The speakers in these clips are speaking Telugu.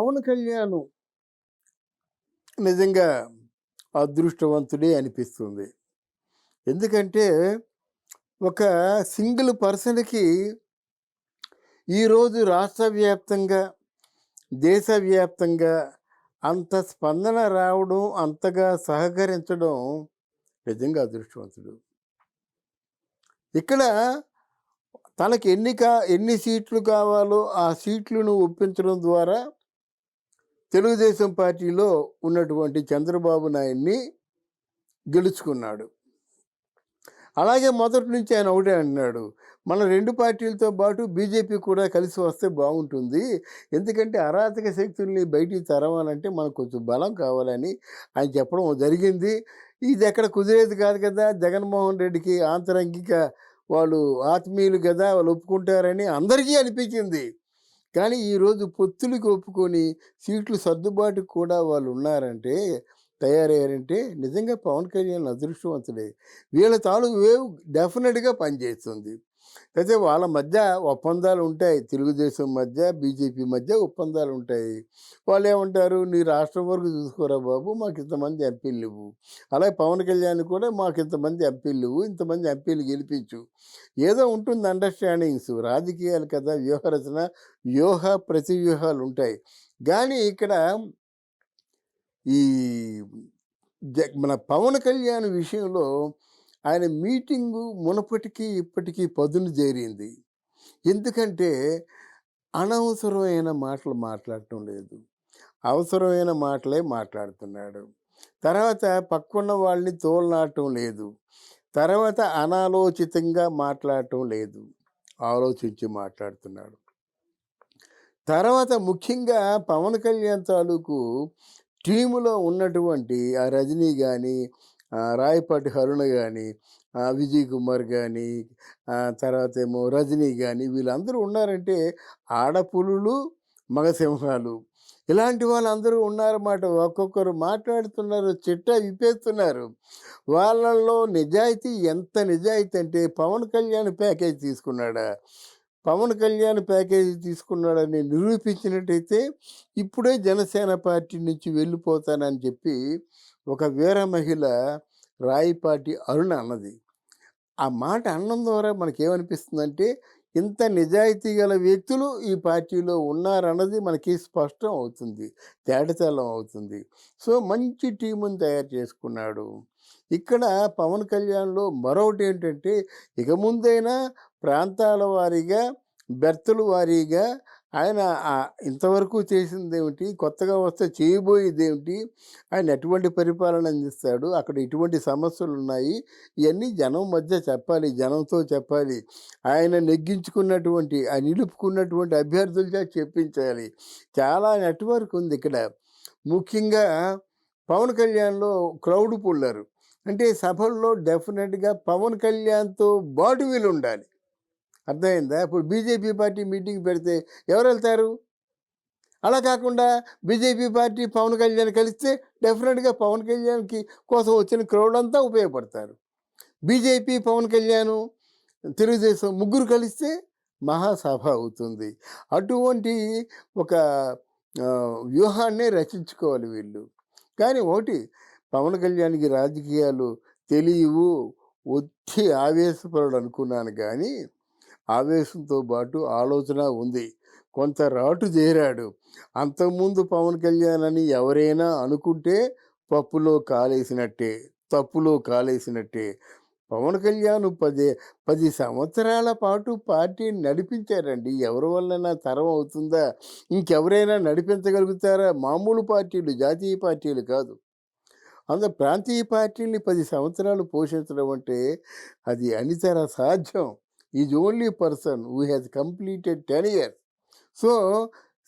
పవన్ కళ్యాణ్ నిజంగా అదృష్టవంతుడే అనిపిస్తుంది. ఎందుకంటే ఒక సింగిల్ పర్సన్కి ఈరోజు రాష్ట్ర వ్యాప్తంగా దేశవ్యాప్తంగా అంత స్పందన రావడం అంతగా సహకరించడం నిజంగా అదృష్టవంతుడు. ఇక్కడ తనకి ఎన్ని కా ఎన్ని సీట్లు కావాలో ఆ సీట్లను ఒప్పించడం ద్వారా తెలుగుదేశం పార్టీలో ఉన్నటువంటి చంద్రబాబు నాయుడిని గెలుచుకున్నాడు. అలాగే మొదటి నుంచి ఆయన ఒకటే అంటున్నాడు మన రెండు పార్టీలతో పాటు బీజేపీ కూడా కలిసి వస్తే బాగుంటుంది. ఎందుకంటే అరాచక శక్తుల్ని బయటికి తరవాలంటే మనకు కొంచెం బలం కావాలని ఆయన చెప్పడం జరిగింది. ఇది ఎక్కడ కుదిరేది కాదు కదా జగన్మోహన్ రెడ్డికి ఆంతరంగిక వాళ్ళు ఆత్మీయులు కదా వాళ్ళు ఒప్పుకుంటారని అందరికీ అనిపించింది. కానీ ఈరోజు పొత్తులకి ఒప్పుకొని సీట్లు సర్దుబాటు కూడా వాళ్ళు ఉన్నారంటే తయారయ్యారంటే నిజంగా పవన్ కళ్యాణ్ అదృష్టవంతుడే. వీళ్ళ తాలూకు వేవ్ డెఫినెట్గా పనిచేస్తుంది. అయితే వాళ్ళ మధ్య ఒప్పందాలు ఉంటాయి. తెలుగుదేశం మధ్య బీజేపీ మధ్య ఒప్పందాలు ఉంటాయి. వాళ్ళు ఏమంటారు? నీ రాష్ట్రం వరకు చూసుకోరా బాబు మాకు ఇంతమంది ఎంపీలు ఇవ్వు అలాగే పవన్ కళ్యాణ్ కూడా మాకు ఇంతమంది ఎంపీలు ఇవ్వు ఇంతమంది ఎంపీలు గెలిపించు. ఏదో ఉంటుంది అండర్స్టాండింగ్స్ రాజకీయాలు కదా వ్యూహరచన వ్యూహ ప్రతి వ్యూహాలు ఉంటాయి. కానీ ఇక్కడ ఈ జ- మన పవన్ కళ్యాణ్ విషయంలో ఆయన మీటింగు మునపటికి ఇప్పటికీ పదును చేరింది ఎందుకంటే అనవసరమైన మాటలు మాట్లాడటం లేదు. అవసరమైన మాటలే మాట్లాడుతున్నాడు. తర్వాత పక్కన్న వాళ్ళని తోలనాటం లేదు. తర్వాత అనాలోచితంగా మాట్లాడటం లేదు. ఆలోచించి మాట్లాడుతున్నాడు. తర్వాత ముఖ్యంగా పవన్ కళ్యాణ్ తాలూకు టీములో ఉన్నటువంటి ఆ రజనీ కానీ రాయపాటి హరుణ కానీ విజయ్ కుమార్ కానీ తర్వాత ఏమో రజనీ కానీ వీళ్ళందరూ ఉన్నారంటే ఆడపులులు మగసింహాలు ఇలాంటి వాళ్ళందరూ ఉన్నారన్నమాట. ఒక్కొక్కరు మాట్లాడుతున్నారు చిట్ట విప్పేస్తున్నారు. వాళ్ళల్లో నిజాయితీ ఎంత నిజాయితీ అంటే పవన్ కళ్యాణ్ ప్యాకేజ్ తీసుకున్నాడా? పవన్ కళ్యాణ్ ప్యాకేజీ తీసుకున్నాడని నిరూపించినట్టయితే ఇప్పుడే జనసేన పార్టీ నుంచి వెళ్ళిపోతానని చెప్పి ఒక వీర మహిళ రాయిపాటి అరుణ అన్నది. ఆ మాట అన్నం ద్వారా మనకేమనిపిస్తుందంటే ఇంత నిజాయితీ గల వ్యక్తులు ఈ పార్టీలో ఉన్నారన్నది మనకి స్పష్టం అవుతుంది తేటతెల్లం అవుతుంది. సో మంచి టీముని తయారు చేసుకున్నాడు. ఇక్కడ పవన్ కళ్యాణ్లో మరొకటి ఏంటంటే ఇక ముందైనా ప్రాంతాల వారీగా బెర్తుల వారీగా ఆయన ఇంతవరకు చేసింది ఏమిటి కొత్తగా వస్తే చేయబోయేది ఏమిటి ఆయన ఎటువంటి పరిపాలన అందిస్తాడు అక్కడ ఇటువంటి సమస్యలు ఉన్నాయి ఇవన్నీ జనం మధ్య చెప్పాలి జనంతో చెప్పాలి. ఆయన నెగ్గించుకున్నటువంటి ఆయన నిలుపుకున్నటువంటి అభ్యర్థులుగా చెప్పించాలి. చాలా నెట్వర్క్ ఉంది ఇక్కడ. ముఖ్యంగా పవన్ కళ్యాణ్లో క్రౌడ్ పుల్లరు. అంటే సభల్లో డెఫినెట్గా పవన్ కళ్యాణ్తో బాటు వీలు ఉండాలి అర్థమైందా? ఇప్పుడు బీజేపీ పార్టీ మీటింగ్ పెడితే ఎవరు వెళ్తారు? అలా కాకుండా బీజేపీ పార్టీ పవన్ కళ్యాణ్ కలిస్తే డెఫినెట్గా పవన్ కళ్యాణ్కి కోసం వచ్చిన క్రౌడ్ అంతా ఉపయోగపడతారు. బీజేపీ పవన్ కళ్యాణ్ తెలుగుదేశం ముగ్గురు కలిస్తే మహాసభ అవుతుంది. అటువంటి ఒక వ్యూహాన్ని వ్యూహాన్నే రచించుకోవాలి వీళ్ళు. కానీ ఒకటి పవన్ కళ్యాణ్కి రాజకీయాలు తెలియవు ఒత్తి ఆవేశపరుడు అనుకున్నాను కానీ ఆవేశంతో పాటు ఆలోచన ఉంది. కొంత రాటు చేరాడు. అంతకుముందు పవన్ కళ్యాణ్ అని ఎవరైనా అనుకుంటే పప్పులో కాలేసినట్టే తప్పులో కాలేసినట్టే. పవన్ కళ్యాణ్ పది పది సంవత్సరాల పాటు పార్టీని నడిపించారండి ఎవరి వల్లైనా తరం అవుతుందా? ఇంకెవరైనా నడిపించగలుగుతారా? మామూలు పార్టీలు జాతీయ పార్టీలు కాదు. అంత ప్రాంతీయ పార్టీని పది సంవత్సరాలు పోషించడం అంటే అది అనితర సాధ్యం. Is only person who has completed ten years. So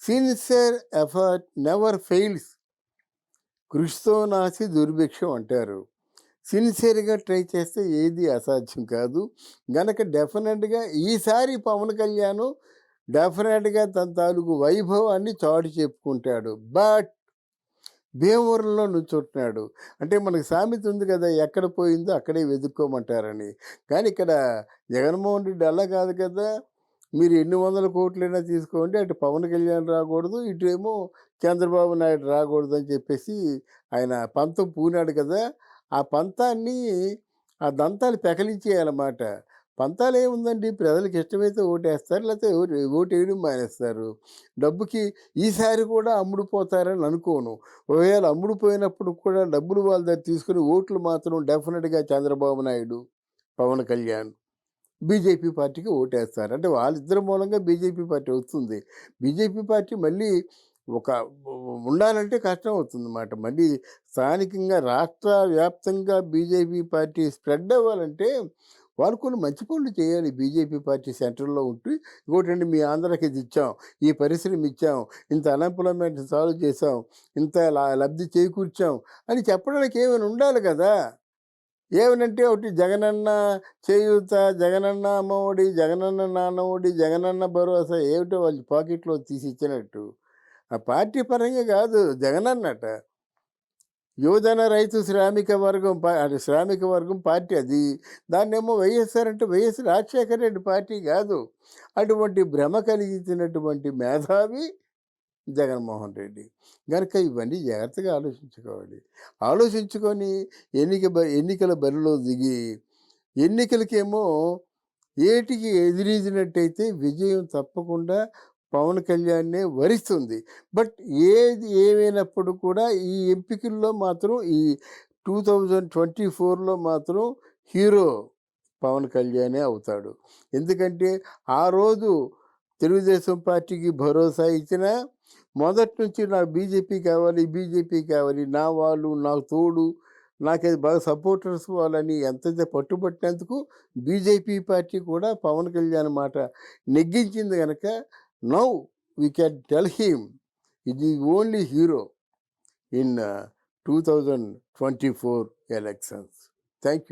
sincere effort never fails. కృషితో నాసి దుర్భిక్షం అంటారు. సిన్సియర్గా ట్రై చేస్తే ఏది అసాధ్యం కాదు. గనక డెఫినెట్గా ఈసారి పవన్ కళ్యాణ్ డెఫినెట్గా తన తాలూకు వైభవాన్ని చాటు చెప్పుకుంటాడు. బట్ భీమవరంలో నుంచుంటున్నాడు. అంటే మనకు సామెత ఉంది కదా ఎక్కడ పోయిందో అక్కడే వెతుక్కోమంటారని. కానీ ఇక్కడ జగన్మోహన్ రెడ్డి అలా కాదు కదా మీరు ఎన్ని వందల కోట్లైనా తీసుకోండి అటు పవన్ కళ్యాణ్ రాకూడదు ఇటు ఏమో చంద్రబాబు నాయుడు రాకూడదు అని చెప్పేసి ఆయన పంతం పూనాడు కదా. ఆ పంతాన్ని ఆ దంతాలు పెకలించేయాలన్నమాట. పంతాలు ఏముందండి? ప్రజలకు ఇష్టమైతే ఓటేస్తారు లేకపోతే ఓటు వేయడం మానేస్తారు. డబ్బుకి ఈసారి కూడా అమ్ముడుపోతారని అనుకోను. ఒకవేళ అమ్ముడుపోయినప్పుడు కూడా డబ్బులు వాళ్ళ దగ్గర తీసుకుని ఓట్లు మాత్రం డెఫినెట్గా చంద్రబాబు నాయుడు పవన్ కళ్యాణ్ బీజేపీ పార్టీకి ఓటేస్తారు. అంటే వాళ్ళిద్దరి మూలంగా బీజేపీ పార్టీ వస్తుంది. బీజేపీ పార్టీ మళ్ళీ ఒక ఉండాలంటే కష్టం అవుతుంది అన్నమాట మళ్ళీ స్థానికంగా రాష్ట్ర వ్యాప్తంగా బీజేపీ పార్టీ స్ప్రెడ్ అవ్వాలంటే వాళ్ళు కొన్ని మంచి పనులు చేయాలి. బీజేపీ పార్టీ సెంటర్లో ఉంటూ ఇంకోటండి మీ ఆంధ్రాకి ఇది ఇచ్చాం ఈ పరిశ్రమ ఇచ్చాం ఇంత అన్ఎంప్లాయ్మెంట్ సాల్వ్ చేసాం ఇంత లా- లబ్ధి చేకూర్చాం అని చెప్పడానికి ఏమైనా ఉండాలి కదా? ఏమనంటే ఒకటి జగనన్న చేయూత జగనన్న అమ్మఒడి జగనన్న నాన్నఒడి జగనన్న భరోసా ఏమిటో వాళ్ళ పాకెట్లో తీసి ఇచ్చినట్టు. ఆ పార్టీ పరంగా కాదు జగనన్నట. యువజన రైతు శ్రామిక వర్గం పా- అది శ్రామిక వర్గం పార్టీ అది. దాన్నేమో వైఎస్ఆర్ అంటే వైఎస్ రాజశేఖర రెడ్డి పార్టీ కాదు. అటువంటి భ్రమ కలిగించినటువంటి మేధావి జగన్మోహన్ రెడ్డి. కనుక ఇవన్నీ జాగ్రత్తగా ఆలోచించుకోవాలి. ఆలోచించుకొని ఎన్నిక బ ఎన్నికల బరిలో దిగి ఎన్నికలకేమో ఏటికి ఎదిరించినట్టయితే విజయం తప్పకుండా పవన్ కళ్యాణ్నే వరిస్తుంది. బట్ ఏది ఏమైనప్పుడు కూడా ఈ ఎంపికల్లో మాత్రం ఈ టూ థౌజండ్ ట్వంటీ ఫోర్లో మాత్రం హీరో పవన్ కళ్యాణే అవుతాడు. ఎందుకంటే ఆ రోజు తెలుగుదేశం పార్టీకి భరోసా ఇచ్చిన మొదటి నుంచి నాకు బీజేపీ కావాలి బీజేపీ కావాలి నా వాళ్ళు నాకు తోడు నాకది బాగా సపోర్టర్స్ వాళ్ళని ఎంతైతే పట్టుబట్టినందుకు బీజేపీ పార్టీ కూడా పవన్ కళ్యాణ్ మాట నెగ్గించింది కనుక Now we can tell him he is only hero in uh, 2024 elections. Thank you.